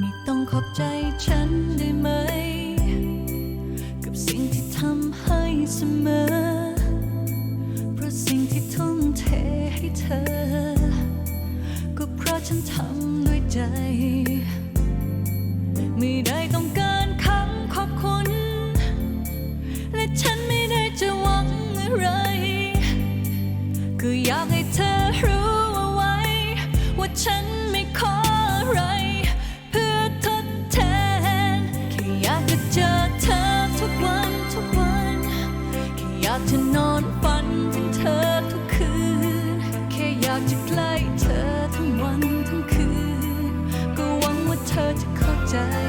ไม่ต้องขอบใจฉันได้ไหม กับสิ่งที่ทำให้เสมอ เพราะสิ่งที่ทุ่มเทให้เธอ ก็เพราะฉันทำด้วยใจ ไม่ได้ต้องการคำขอบคุณ และฉันไม่ได้จะหวังอะไร ก็อยากให้เธอรู้เอาไว้ ว่าฉัน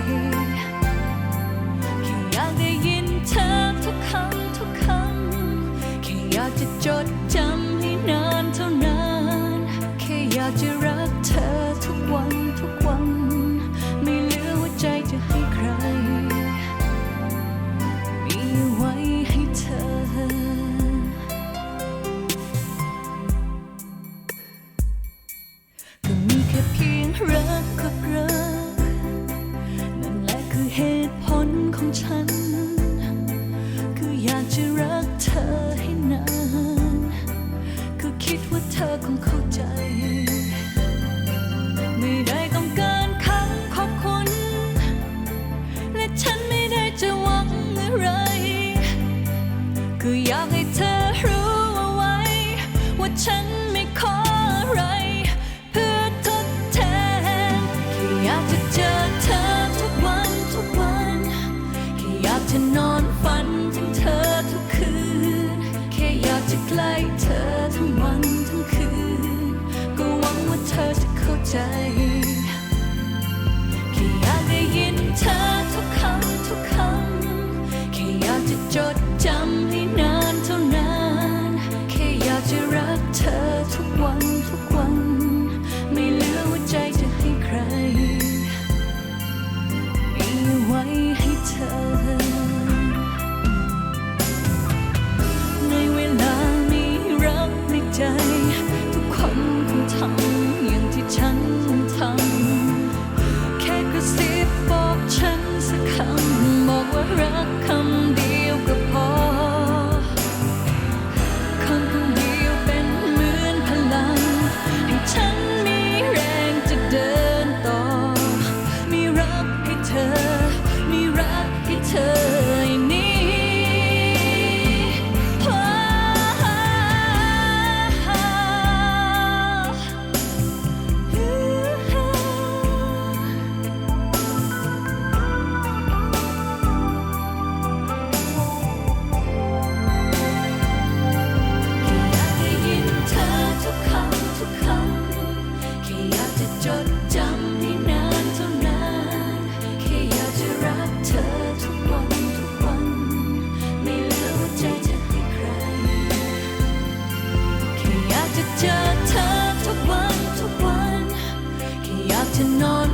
ใฉันคืออยากจะรักเธอให้นานคือคิดว่าเธอคงเข้าใจ ไม่ได้ต้องการคำขอบคุณ และฉันไม่ได้จะหวังอะไรคืออยากให้เธอ ค่อยากจะนอนฝันถึงเธอทุกคืน แค่อยากจะใกล้เธอทั้งวันทั้งคืน ก็หวังว่าเธอจะเข้าใจ แค่อยากได้ยินเธอทุกคำทุกคำ แค่อยากจะจดำ จะเจอเธอทุกวันทุกวันแค่อยากจะนอน